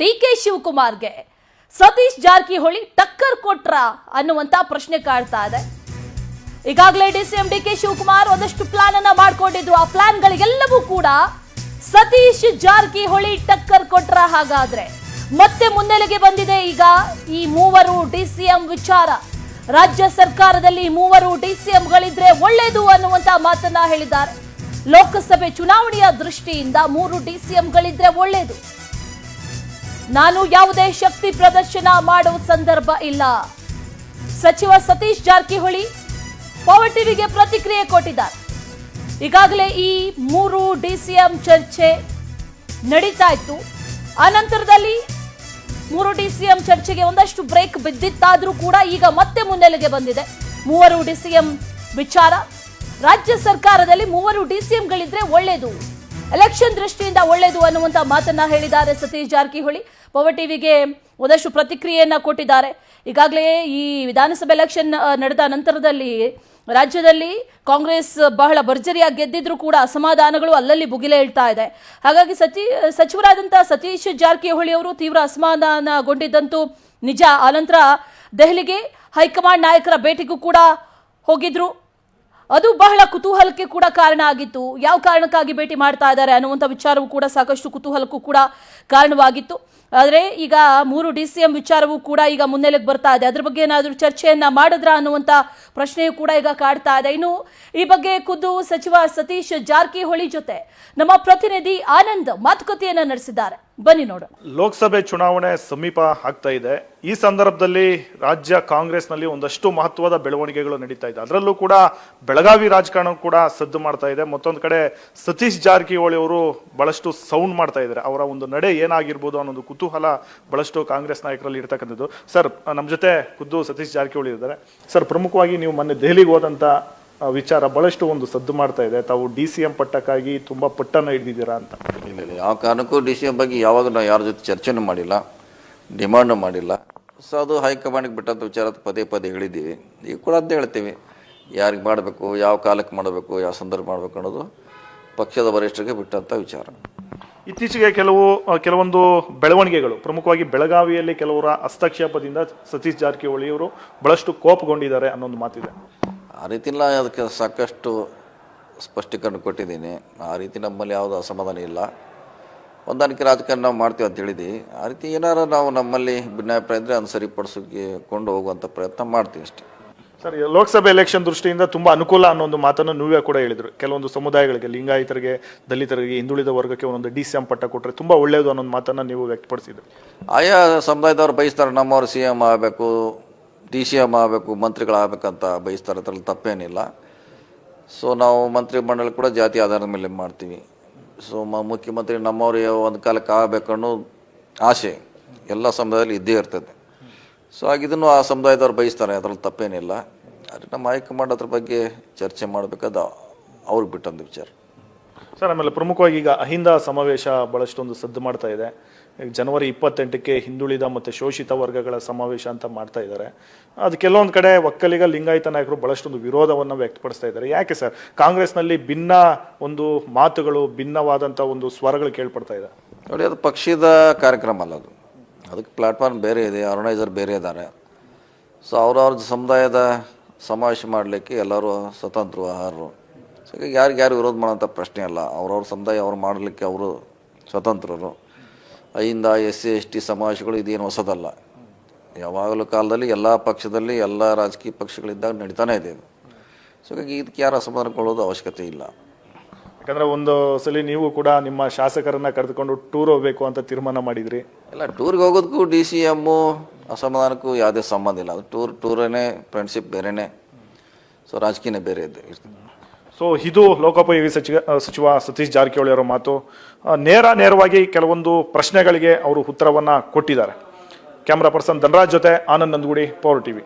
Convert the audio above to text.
D K ಶಿವಕುಮಾರ್ಗೆ. ಸತೀಶ್ ಜಾರಕಿಹೊಳಿ ಟಕ್ಕರ್ ಕೊಟ್ರ ಅನ್ನುವಂತ ಪ್ರಶ್ನೆ ಕಾಡ್ತಾ ಇದೆ. ಈಗಾಗಲೇ D C M D Shivakumar ಒಂದಷ್ಟು ಪ್ಲಾನ್ ಅನ್ನ ಮಾಡ್ಕೊಂಡಿದ್ರು ಆ ಪ್ಲಾನ್ಗಳಿಗೆಲ್ಲವೂ ಕೂಡ ಸತೀಶ್ ಜಾರಕಿಹೊಳಿ ಟಕ್ಕರ್ ಕೊಟ್ರ ಹಾಗಾದ್ರೆ. ಮತ್ತೆ ಮುನ್ನೆಲೆಗೆ ಬಂದಿದೆ ಈಗ ಈ ಮೂವರು ಡಿ ಸಿ ಎಂ ವಿಚಾರ. ರಾಜ್ಯ ಸರ್ಕಾರದಲ್ಲಿ ಮೂವರು ಡಿ ಸಿ ಎಂಗಳಿದ್ರೆ ಒಳ್ಳೇದು ಅನ್ನುವಂತ ಮಾತನ್ನ ಹೇಳಿದ್ದಾರೆ. ಲೋಕಸಭೆ ಚುನಾವಣೆಯ ದೃಷ್ಟಿಯಿಂದ ಮೂರು ಡಿ ಸಿ ಎಂಗಳಿದ್ರೆ ಒಳ್ಳೇದು. ನಾನು ಯಾವುದೇ ಶಕ್ತಿ ಪ್ರದರ್ಶನ ಮಾಡುವ ಸಂದರ್ಭ ಇಲ್ಲ. ಸಚಿವ ಸತೀಶ್ ಜಾರಕಿಹೊಳಿ ಪವರ್ ಟಿವಿಗೆ ಪ್ರತಿಕ್ರಿಯೆ ಕೊಟ್ಟಿದ್ದಾರೆ. ಈಗಾಗಲೇ ಈ ಮೂರು ಡಿಸಿಎಂ ಚರ್ಚೆ ನಡೀತಾ ಇತ್ತು. ಆ ನಂತರದಲ್ಲಿ ಮೂರು ಡಿಸಿಎಂ ಚರ್ಚೆಗೆ ಒಂದಷ್ಟು ಬ್ರೇಕ್ ಬಿದ್ದಿತ್ತಾದರೂ ಕೂಡ ಈಗ ಮತ್ತೆ ಮುನ್ನೆಲೆಗೆ ಬಂದಿದೆ. ಮೂವರು ಡಿಸಿಎಂ ವಿಚಾರ. ರಾಜ್ಯ ಸರ್ಕಾರದಲ್ಲಿ ಮೂವರು ಡಿಸಿಎಂಗಳಿದ್ರೆ ಒಳ್ಳೇದು. ಎಲೆಕ್ಷನ್ ದೃಷ್ಟಿಯಿಂದ ಒಳ್ಳೆಯದು ಅನ್ನುವಂಥ ಮಾತನ್ನ ಹೇಳಿದ್ದಾರೆ ಸತೀಶ್ ಜಾರಕಿಹೊಳಿ. ಪವರ್ ಟಿವಿಗೆ ಒಂದಷ್ಟು ಪ್ರತಿಕ್ರಿಯೆಯನ್ನ ಕೊಟ್ಟಿದ್ದಾರೆ. ಈಗಾಗಲೇ ಈ ವಿಧಾನಸಭೆ ಎಲೆಕ್ಷನ್ ನಡೆದ ನಂತರದಲ್ಲಿ ರಾಜ್ಯದಲ್ಲಿ ಕಾಂಗ್ರೆಸ್ ಬಹಳ ಭರ್ಜರಿಯಾಗಿ ಗೆದ್ದಿದ್ರು ಕೂಡ ಅಸಮಾಧಾನಗಳು ಅಲ್ಲಲ್ಲಿ ಭುಗಿಲೆ ಹೇಳ್ತಾ ಇದೆ. ಹಾಗಾಗಿ ಸಚಿ ಸಚಿವರಾದಂಥ ಸತೀಶ್ ಜಾರಕಿಹೊಳಿ ಅವರು ತೀವ್ರ ಅಸಮಾಧಾನಗೊಂಡಿದ್ದಂತೂ ನಿಜ. ಆನಂತರ ದೆಹಲಿಗೆ ಹೈಕಮಾಂಡ್ ನಾಯಕರ ಭೇಟಿಗೂ ಕೂಡ ಹೋಗಿದ್ರು. ಅದು ಬಹಳ ಕುತೂಹಲಕ್ಕೆ ಕೂಡ ಕಾರಣ ಆಗಿತ್ತು. ಯಾವ ಕಾರಣಕ್ಕಾಗಿ ಭೇಟಿ ಮಾಡ್ತಾ ಇದ್ದಾರೆ ಅನ್ನುವಂಥ ವಿಚಾರವೂ ಕೂಡ ಸಾಕಷ್ಟು ಕುತೂಹಲಕ್ಕೂ ಕೂಡ ಕಾರಣವಾಗಿತ್ತು. ಆದರೆ ಈಗ ಮೂರು ಡಿ ಸಿ ಎಂ ವಿಚಾರವೂ ಕೂಡ ಈಗ ಮುನ್ನೆಲೆಗೆ ಬರ್ತಾ ಇದೆ. ಅದ್ರ ಬಗ್ಗೆ ಏನಾದರೂ ಚರ್ಚೆಯನ್ನ ಮಾಡಿದ್ರ ಅನ್ನುವಂಥ ಪ್ರಶ್ನೆಯೂ ಕೂಡ ಈಗ ಕಾಡ್ತಾ ಇದೆ. ಇನ್ನು ಈ ಬಗ್ಗೆ ಖುದ್ದು ಸಚಿವ ಸತೀಶ್ ಜಾರಕಿಹೊಳಿ ಜೊತೆ ನಮ್ಮ ಪ್ರತಿನಿಧಿ ಆನಂದ್ ಮಾತುಕತೆಯನ್ನ ನಡೆಸಿದ್ದಾರೆ. ಬನ್ನಿ ನೋಡೋಣ. ಲೋಕಸಭೆ ಚುನಾವಣೆ ಸಮೀಪ ಆಗ್ತಾ ಇದೆ. ಈ ಸಂದರ್ಭದಲ್ಲಿ ರಾಜ್ಯ ಕಾಂಗ್ರೆಸ್ನಲ್ಲಿ ಒಂದಷ್ಟು ಮಹತ್ವದ ಬೆಳವಣಿಗೆಗಳು ನಡೀತಾ ಇದೆ. ಅದರಲ್ಲೂ ಕೂಡ ಬೆಳಗಾವಿ ರಾಜಕಾರಣ ಕೂಡ ಸದ್ದು ಮಾಡ್ತಾ ಇದೆ. ಮತ್ತೊಂದು ಕಡೆ ಸತೀಶ್ ಜಾರಕಿಹೊಳಿ ಅವರು ಬಹಳಷ್ಟು ಸೌಂಡ್ ಮಾಡ್ತಾ ಇದ್ದಾರೆ. ಅವರ ಒಂದು ನಡೆ ಏನಾಗಿರ್ಬೋದು ಅನ್ನೋದು ಕುತೂಹಲ ಬಹಳಷ್ಟು ಕಾಂಗ್ರೆಸ್ ನಾಯಕರಲ್ಲಿ ಇರ್ತಕ್ಕಂಥದ್ದು. ಸರ್ ನಮ್ಮ ಜೊತೆ ಖುದ್ದು ಸತೀಶ್ ಜಾರಕಿಹೊಳಿ ಇದ್ದಾರೆ. ಸರ್ ಪ್ರಮುಖವಾಗಿ ನೀವು ಮೊನ್ನೆ ದೆಹಲಿಗೆ ಹೋದಂತ ಆ, ವಿಚಾರ ಬಹಳಷ್ಟು ಒಂದು ಸದ್ದು ಮಾಡ್ತಾ ಇದೆ. ತಾವು ಡಿ ಸಿ ಎಂ ಪಟ್ಟಕ್ಕಾಗಿ ತುಂಬ ಪಟ್ಟನ ಹಿಡಿದಿದ್ದೀರಾ ಅಂತ. ಇಲ್ಲ ಇಲ್ಲ. ಯಾವ ಕಾರಣಕ್ಕೂ ಡಿ ಸಿ ಎಂ ಬಗ್ಗೆ ಯಾವಾಗ ನಾವು ಯಾರ ಜೊತೆ ಚರ್ಚೆನೂ ಮಾಡಿಲ್ಲ ಡಿಮಾಂಡು ಮಾಡಿಲ್ಲ. ಸೊ ಅದು ಹೈಕಮಾಂಡ್ಗೆ ಬಿಟ್ಟಂಥ ವಿಚಾರ ಪದೇ ಪದೇ ಹೇಳಿದ್ದೀವಿ. ಈಗ ಕೂಡ ಅಂತ ಹೇಳ್ತೀವಿ. ಯಾರಿಗೆ ಮಾಡಬೇಕು ಯಾವ ಕಾಲಕ್ಕೆ ಮಾಡಬೇಕು ಯಾವ ಸಂದರ್ಭ ಮಾಡಬೇಕು ಅನ್ನೋದು ಪಕ್ಷದ ವರಿಷ್ಠರಿಗೆ ಬಿಟ್ಟಂಥ ವಿಚಾರ. ಇತ್ತೀಚೆಗೆ ಕೆಲವು ಕೆಲವೊಂದು ಬೆಳವಣಿಗೆಗಳು ಪ್ರಮುಖವಾಗಿ ಬೆಳಗಾವಿಯಲ್ಲಿ ಕೆಲವರ ಹಸ್ತಕ್ಷೇಪದಿಂದ ಸತೀಶ್ ಜಾರಕಿಹೊಳಿ ಅವರು ಬಹಳಷ್ಟು ಕೋಪಗೊಂಡಿದ್ದಾರೆ ಒಂದು ಮಾತಿದೆ. ಆ ರೀತಿಯಲ್ಲ ಅದಕ್ಕೆ ಸಾಕಷ್ಟು ಸ್ಪಷ್ಟೀಕರಣ ಕೊಟ್ಟಿದ್ದೀನಿ. ಆ ರೀತಿ ನಮ್ಮಲ್ಲಿ ಯಾವುದು ಅಸಮಾಧಾನ ಇಲ್ಲ. ಹೊಂದಾಣಿಕೆ ರಾಜಕಾರಣ ನಾವು ಮಾಡ್ತೀವಿ ಅಂತ ಹೇಳಿದ್ವಿ ಆ ರೀತಿ ಏನಾರು ನಾವು ನಮ್ಮಲ್ಲಿ ಭಿನ್ನಾಭಿಪ್ರಾಯ ಇದ್ದರೆ ಅದನ್ನು ಸರಿಪಡಿಸೋಕ್ಕೆ ಕೊಂಡು ಹೋಗುವಂಥ ಪ್ರಯತ್ನ ಮಾಡ್ತೀವಿ ಅಷ್ಟೇ. ಸರ್ ಲೋಕಸಭೆ ಎಲೆಕ್ಷನ್ ದೃಷ್ಟಿಯಿಂದ ತುಂಬ ಅನುಕೂಲ ಅನ್ನೋ ಒಂದು ಮಾತನ್ನು ನೀವೇ ಕೂಡ ಹೇಳಿದರು. ಕೆಲವೊಂದು ಸಮುದಾಯಗಳಿಗೆ ಲಿಂಗಾಯಿತರಿಗೆ ದಲಿತರಿಗೆ ಹಿಂದುಳಿದ ವರ್ಗಕ್ಕೆ ಒಂದೊಂದು ಡಿ ಸಿ ಎಂ ಪಟ್ಟ ಕೊಟ್ಟರೆ ತುಂಬ ಒಳ್ಳೆಯದು ಅನ್ನೋ ಮಾತನ್ನು ನೀವು ವ್ಯಕ್ತಪಡಿಸಿದ್ರು. ಆಯಾ ಸಮುದಾಯದವ್ರು ಬಯಸ್ತಾರೆ ನಮ್ಮವ್ರು ಸಿ ಎಂ ಆಗಬೇಕು ಡಿ ಸಿ ಎಂ ಆಗಬೇಕು ಮಂತ್ರಿಗಳಾಗಬೇಕಂತ ಬಯಸ್ತಾರೆ, ಅದರಲ್ಲಿ ತಪ್ಪೇನಿಲ್ಲ. ಸೊ ನಾವು ಮಂತ್ರಿ ಮಂಡಳಿ ಕೂಡ ಜಾತಿ ಆಧಾರದ ಮೇಲೆ ಮಾಡ್ತೀವಿ. ಸೊ ಮ, ಮುಖ್ಯಮಂತ್ರಿ ನಮ್ಮವರು ಯಾವ ಒಂದು ಕಾಲಕ್ಕೆ ಆಗಬೇಕು ಅನ್ನೋ ಆಸೆ ಎಲ್ಲ ಸಮುದಾಯದಲ್ಲಿ ಇದ್ದೇ ಇರ್ತದೆ. ಸೊ ಹಾಗಿದನ್ನು ಆ ಸಮುದಾಯದವ್ರು ಬಯಸ್ತಾರೆ, ಅದರಲ್ಲಿ ತಪ್ಪೇನಿಲ್ಲ. ಆದರೆ ನಮ್ಮ ಹೈಕಮಾಂಡ್ ಅದ್ರ ಬಗ್ಗೆ ಚರ್ಚೆ ಮಾಡಬೇಕಾದ ಅವ್ರಿಗೆ ಬಿಟ್ಟೊಂದು ವಿಚಾರ. ಸರ್, ಆಮೇಲೆ ಪ್ರಮುಖವಾಗಿ ಈಗ ಅಹಿಂದ ಸಮಾವೇಶ ಬಹಳಷ್ಟೊಂದು ಸದ್ದು ಮಾಡ್ತಾ ಇದೆ. ಜನವರಿ ಇಪ್ಪತ್ತೆಂಟಕ್ಕೆ ಹಿಂದುಳಿದ ಮತ್ತು ಶೋಷಿತ ವರ್ಗಗಳ ಸಮಾವೇಶ ಅಂತ ಮಾಡ್ತಾ ಇದ್ದಾರೆ. ಅದು ಕೆಲವೊಂದು ಕಡೆ ಒಕ್ಕಲಿಗ, ಲಿಂಗಾಯತ ನಾಯಕರು ಬಹಳಷ್ಟೊಂದು ವಿರೋಧವನ್ನು ವ್ಯಕ್ತಪಡಿಸ್ತಾ ಇದ್ದಾರೆ. ಯಾಕೆ ಸರ್? ಕಾಂಗ್ರೆಸ್ನಲ್ಲಿ ಭಿನ್ನ ಒಂದು ಮಾತುಗಳು ಭಿನ್ನವಾದಂಥ ಒಂದು ಸ್ವರಗಳು ಕೇಳ್ಪಡ್ತಾ ಇದೆ. ನೋಡಿ, ಅದು ಪಕ್ಷದ ಕಾರ್ಯಕ್ರಮ ಅಲ್ಲ ಅದು. ಅದಕ್ಕೆ ಪ್ಲಾಟ್ಫಾರ್ಮ್ ಬೇರೆ ಇದೆ ಆರ್ಗನೈಸರ್ ಬೇರೆ ಇದ್ದಾರೆ. ಸೊ ಅವ್ರವ್ರ ಸಮುದಾಯದ ಸಮಾವೇಶ ಮಾಡಲಿಕ್ಕೆ ಎಲ್ಲರೂ ಸ್ವತಂತ್ರ, ಆಹಾರರು. ಸೊ ಈಗ ಯಾರಿಗೆ ಯಾರು ವಿರೋಧ ಮಾಡೋಂಥ ಪ್ರಶ್ನೆ ಅಲ್ಲ. ಅವ್ರವ್ರ ಸಮುದಾಯ ಅವ್ರು ಮಾಡಲಿಕ್ಕೆ ಅವರು ಸ್ವತಂತ್ರರು. ಐಯಿಂದ ಎಸ್ ಸಿ ಎಸ್ ಟಿ ಸಮಾವೇಶಗಳು ಇದೇನು ಹೊಸದಲ್ಲ. ಯಾವಾಗಲೂ ಕಾಲದಲ್ಲಿ ಎಲ್ಲ ಪಕ್ಷದಲ್ಲಿ ಎಲ್ಲ ರಾಜಕೀಯ ಪಕ್ಷಗಳಿದ್ದಾಗ ನಡೀತಾನೆ ಇದೆ ಇದು. ಸೊ ಹೀಗಾಗಿ ಇದಕ್ಕೆ ಯಾರು ಅಸಮಾಧಾನಗೊಳ್ಳೋದು ಅವಶ್ಯಕತೆ ಇಲ್ಲ. ಯಾಕಂದ್ರೆ ಒಂದು ಸಲ ನೀವು ಕೂಡ ನಿಮ್ಮ ಶಾಸಕರನ್ನು ಕರೆದುಕೊಂಡು ಟೂರ್ ಹೋಗಬೇಕು ಅಂತ ತೀರ್ಮಾನ ಮಾಡಿದ್ರಿ. ಇಲ್ಲ ಟೂರ್ಗೆ ಹೋಗೋದಕ್ಕೂ ಡಿ ಸಿ ಎಮ್ಮು ಅಸಮಾಧಾನಕ್ಕೂ ಯಾವುದೇ ಸಂಬಂಧ ಇಲ್ಲ. ಅದು ಟೂರ್ ಟೂರೇ ಫ್ರೆಂಡ್ಶಿಪ್ ಬೇರೆನೇ. ಸೊ ರಾಜಕೀಯನೇ ಬೇರೆ ಇದೆ ಸೊ ಇದು ಲೋಕೋಪಯೋಗಿ ಸಚಿವ ಸಚಿವ ಸತೀಶ್ ಜಾರಕಿಹೊಳಿ ಅವರ ಮಾತು. ನೇರ ನೇರವಾಗಿ ಕೆಲವೊಂದು ಪ್ರಶ್ನೆಗಳಿಗೆ ಅವರು ಉತ್ತರವನ್ನು ಕೊಟ್ಟಿದ್ದಾರೆ. ಕ್ಯಾಮ್ರಾ ಪರ್ಸನ್ ಧನರಾಜ್ ಜೊತೆ ಆನಂದ್ ನಂದಗುಡಿ ಪವರ್ ಟಿವಿ.